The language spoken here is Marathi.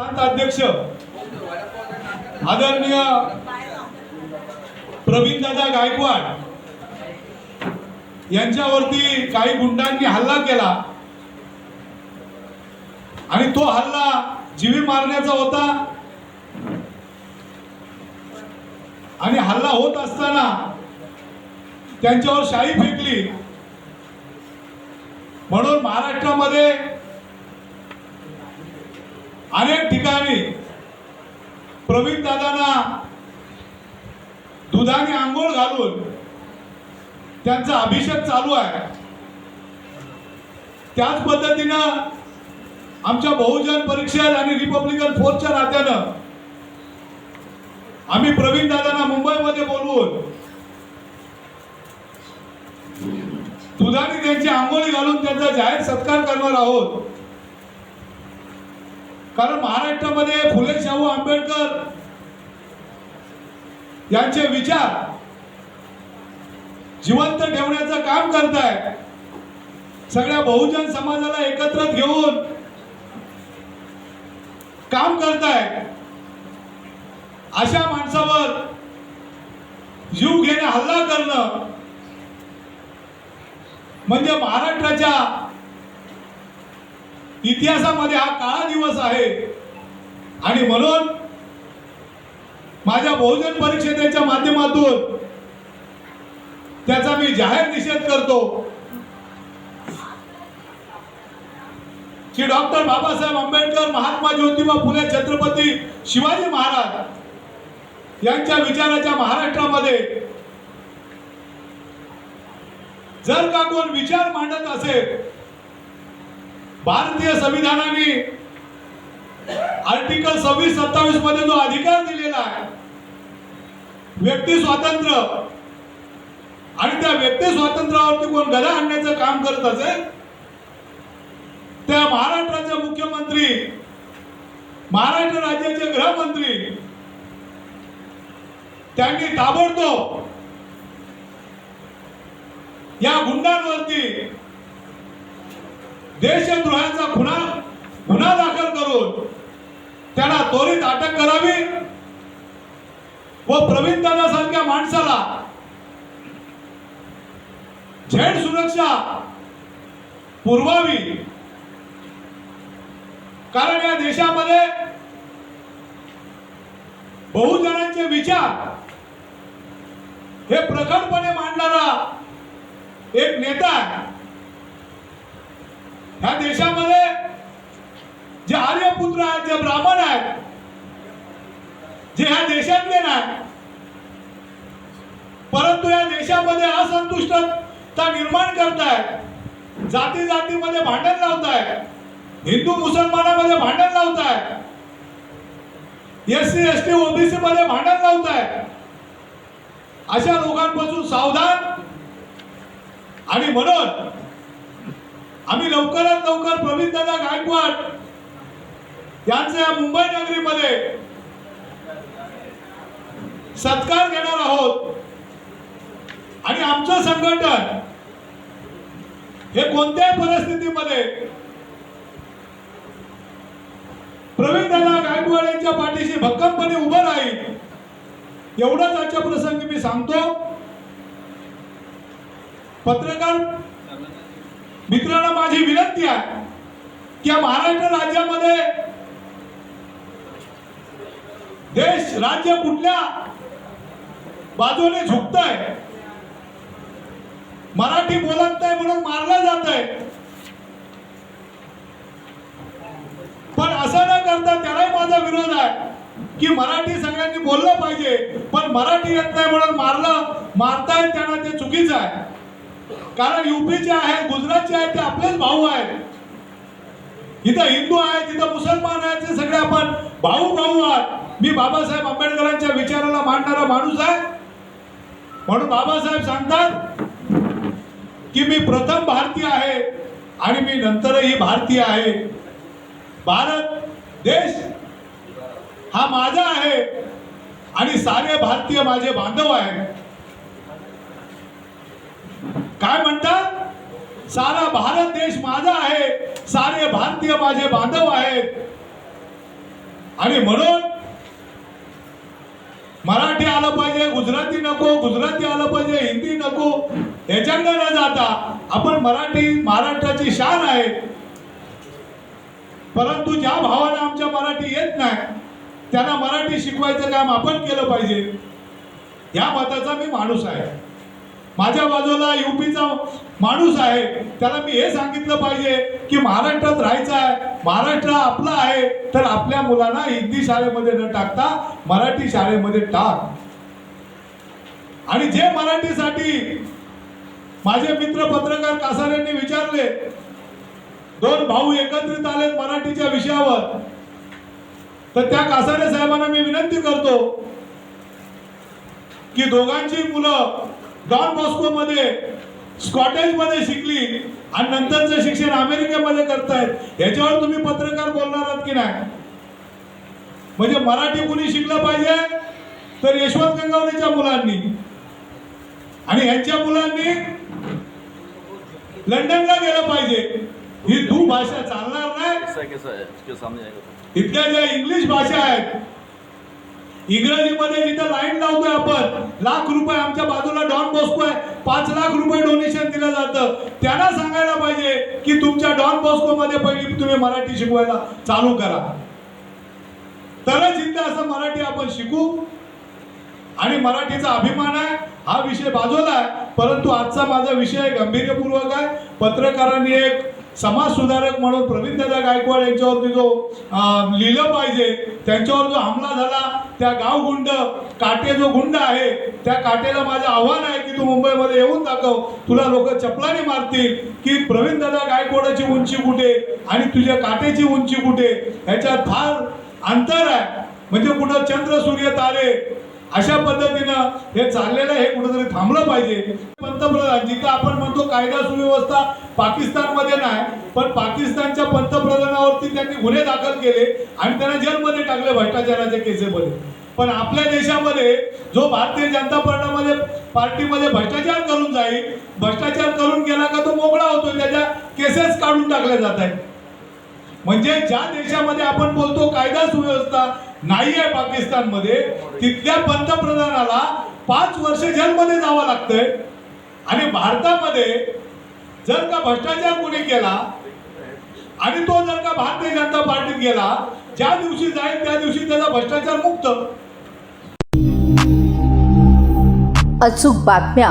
प्रांत अध्यक्ष आदरणीय प्रवीण दादा गायकवाड यांच्यावरती काही गुंडांनी हल्ला केला. आणि तो हल्ला जीवी मारण्याचा होता. आणि हल्ला होत असताना त्यांच्यावर शाई फेकली. म्हणून महाराष्ट्रामध्ये अनेक ठिकाणी प्रवीण दादांना दुधाने आंघोळ घालून त्यांचा अभिषेक चालू आहे. त्याच पद्धतीनं आमच्या बहुजन परिषद आणि रिपब्लिकन फोर्सच्या नात्यानं आम्ही प्रवीण दादांना मुंबईमध्ये बोलवून दुधाने त्यांची आंघोळी घालून त्यांचा जाहीर सत्कार करणार आहोत. कारण महाराष्ट्रामध्ये फुले शाहू आंबेडकर यांचे विचार जिवंत ठेवण्याचं काम करताय सगळ्या बहुजन समाजाला एकत्र घेऊन काम करताय अशा माणसावर जीव घेणे हल्ला करणं म्हणजे महाराष्ट्राच्या इतिहासामध्ये हा काळा दिवस आहे. आणि म्हणून माझ्या बहुजन परिषदेच्या माध्यमातून त्याचा मी जाहीर निषेध करतो. की डॉक्टर बाबासाहेब आंबेडकर महात्मा ज्योतिबा फुले छत्रपती शिवाजी महाराज यांच्या विचाराच्या महाराष्ट्रामध्ये जर का कोण विचार मांडत असेल भारतीय संविधानाने आर्टिकल सव्वीस सत्तावीसमध्ये जो अधिकार दिलेला आहे व्यक्ती स्वातंत्र्य आणि त्या व्यक्ती स्वातंत्र्यावरती कोण गदा आणण्याचं काम करत असेल त्या महाराष्ट्राचे मुख्यमंत्री महाराष्ट्र राज्याचे गृहमंत्री त्यांनी ताबडतोब या गुंडांवरती देशद्रोहाचा गुन्हा गुन्हा दाखल करून त्याला त्वरित अटक करावी व प्रवीण दादासारख्या माणसाला झेड सुरक्षा पुरवावी. कारण या देशामध्ये बहुजनांचे विचार हे प्रखरपणे मांडणारा एक नेता आहे. ह्या देशामध्ये जे आर्यपुत्र आहेत जे ब्राह्मण आहेत जे ह्या देशातले नाही परंतु या देशामध्ये असंतुष्टता निर्माण करतायत जाती जातीमध्ये भांडण लावताय हिंदू मुसलमानामध्ये भांडण लावताय S C S T OBC मध्ये भांडण लावताय अशा लोकांपासून सावधान आणि म्हणून आम्ही लवकरात लवकर प्रवीण दादा गायकवाड यांच्या मुंबई नगरीमध्ये सत्कार घेणार आहोत. आणि आमचं संघटन हे कोणत्याही परिस्थितीमध्ये प्रवीण दादा गायकवाड यांच्या पाठीशी भक्कमपणे उभं राहील एवढंच आजच्या प्रसंगी मी सांगतो. पत्रकार मित्रांनो माझी विनंती आहे की या महाराष्ट्र राज्यामध्ये देश राज्य कुठल्या बाजूने झुकतंय मराठी बोलत नाही म्हणून मारलं जात आहे पण असं न करता त्यालाही माझा विरोध आहे की मराठी सगळ्यांनी बोललं पाहिजे पण मराठी येत नाही म्हणून मारलं मारतायत त्यांना ते चुकीचं आहे. कारण युपीचे आहे गुजरातचे आहेत ते आपलेच भाऊ आहेत. इथं हिंदू आहेत तिथं मुसलमान आहेत ते सगळे आपण भाऊ भाऊ आहात. मी बाबासाहेब आंबेडकरांच्या विचाराला मांडणारा माणूस आहे. म्हणून बाबासाहेब सांगतात की मी प्रथम भारतीय आहे आणि मी नंतरही भारतीय आहे. भारत देश हा माझा आहे आणि सारे भारतीय माझे बांधव आहेत. काय म्हणतात? सारा भारत देश माझा आहे. सारे भारतीय माझे बांधव आहेत. आणि म्हणून मराठी आलं पाहिजे गुजराती नको गुजराती आलं पाहिजे हिंदी नको याच्याकडे न जाता आपण मराठी महाराष्ट्राची शान आहे. परंतु ज्या भावानं आमच्या मराठी येत नाही त्यांना मराठी शिकवायचं काम आपण केलं पाहिजे. या मताचा मी माणूस आहे. माझ्या बाजूला युपीचा माणूस आहे. त्याला मी हे सांगितलं पाहिजे की महाराष्ट्रात राहायचं आहे महाराष्ट्र आपला आहे तर आपल्या मुलांना हिंदी शाळेमध्ये न टाकता मराठी शाळेमध्ये टाक. आणि जे मराठीसाठी माझे मित्र पत्रकार कासार यांनी विचारले दोन भाऊ एकत्रित आले मराठीच्या विषयावर. तर त्या कासारे साहेबांना मी विनंती करतो की दोघांची मुलं डॉन बॉस्को मध्ये स्कॉटेजमध्ये शिकली आणि नंतरचं शिक्षण अमेरिकेमध्ये करतायत. याच्यावर तुम्ही पत्रकार बोलणार आहात की नाही? म्हणजे मराठी कुणी शिकलं पाहिजे तर यशवंत गंगावणेच्या मुलांनी. आणि यांच्या मुलांनी लंडनला गेलं पाहिजे. ही दू भाषा चालणार नाही. इथल्या ज्या इंग्लिश भाषा आहेत इंग्रजीमध्ये जिथं लाईन लावतोय आपण लाख रुपये आमच्या बाजूला डॉन बॉस्को आहे पाच लाख रुपये डोनेशन दिलं जातं. त्यांना सांगायला पाहिजे की तुमच्या डॉन बॉस्को मध्ये पहिली तुम्ही मराठी शिकवायला चालू करा. तरच इथं असं मराठी आपण शिकू. आणि मराठीचा अभिमान आहे हा विषय बाजूला आहे परंतु आजचा माझा विषय गंभीर्यपूर्वक आहे. पत्रकारांनी एक समाज सुधारक म्हणून प्रवीणदादा गायकवाड यांच्यावरती जो लिहिलं पाहिजे त्यांच्यावर जो हमला झाला त्या गाव गुंड काटे जो गुंड आहे त्या काटेला माझं आव्हान आहे की तू मुंबईमध्ये येऊन दाखव. तुला लोक चपलाने मारतील की प्रवीणदादा गायकवाडाची उंची कुठे आणि तुझ्या काटेची उंची कुठे? ह्याच्यात फार अंतर आहे. म्हणजे कुठं चंद्र सूर्य तारे अशा पद्धतीनं हे चाललेलं हे कुठेतरी थांबलं पाहिजे. पंतप्रधान जिथं आपण म्हणतो कायदा सुव्यवस्था पाकिस्तानमध्ये नाही पण पाकिस्तानच्या पंतप्रधानावरती त्यांनी गुन्हे दाखल केले आणि त्यांना जेलमध्ये टाकले भ्रष्टाचाराच्या केसेमध्ये. पण आपल्या देशामध्ये जो भारतीय जनता पार्टीमध्ये पार्टीमध्ये भ्रष्टाचार करून जाईल भ्रष्टाचार करून गेला का तो मोकळा होतो त्याच्या केसेस काढून टाकल्या जात आहेत. म्हणजे ज्या देशामध्ये आपण बोलतो कायदा सुव्यवस्था नाही आहे पाकिस्तानमध्ये तिथल्या पंतप्रधानाला पाच वर्ष जेलमध्ये जावं लागतंय. आणि भारतामध्ये जर का भ्रष्टाचार कोणी केला आणि तो जर का भारतीय जनता पार्टीत गेला ज्या दिवशी जाईल त्या दिवशी त्याचा भ्रष्टाचार मुक्त. अचूक बातम्या